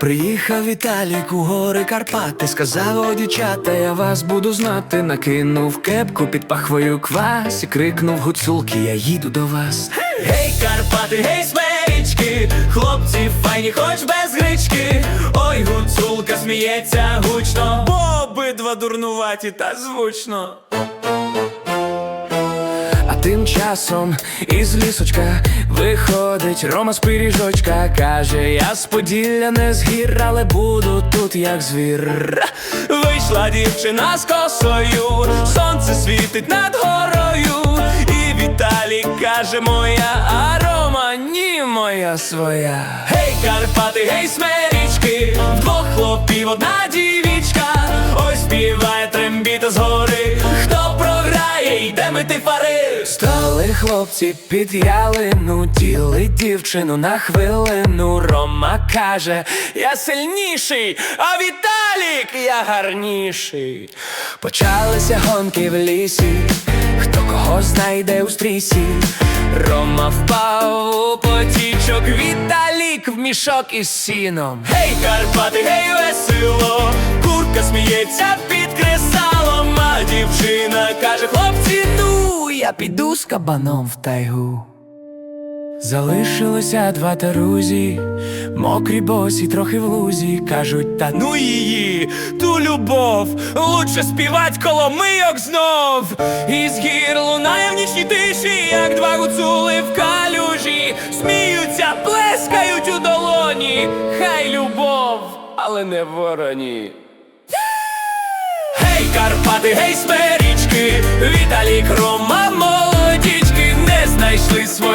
Приїхав Віталік у гори Карпати, сказав о дівчата, я вас буду знати. Накинув кепку під пахвою квас і крикнув гуцулки, я їду до вас. Гей, Карпати, гей, смерічки, хлопці файні, хоч без гречки. Ой, гуцулка сміється гучно, бо обидва дурнуваті та звучно. Тим часом із лісочка виходить Рома з пиріжочка. Каже, я з Поділля не з гір, але буду тут як звір Вийшла дівчина з косою, сонце світить над горою. І Віталій каже моя, а Рома ні моя своя Гей, Карпати, гей, смерічки, вдвох хлопів одна дівічка Ось співає трембіта з гори програє, йде мити фари Стали хлопці під ялину, діли дівчину на хвилину. Рома каже, я сильніший, а Віталік я гарніший. Почалися гонки в лісі, хто кого знайде у стрісі. Рома впав у потічок, Віталік в мішок із сіном. Гей, Карпати, гей, весело, курка сміється я піду з кабаном в тайгу. Залишилося два тарузі, мокрі босі, трохи в лузі. Кажуть, та ну її, ту любов, лучше співать коломийок знов. Із гір лунає в нічній тиші, як два гуцули в калюжі. Сміються, плескають у долоні. Хай любов, але не вороні. Гей, Карпати, гей, смерічки, Віталік, Рома, молодічки, не знайшли своєї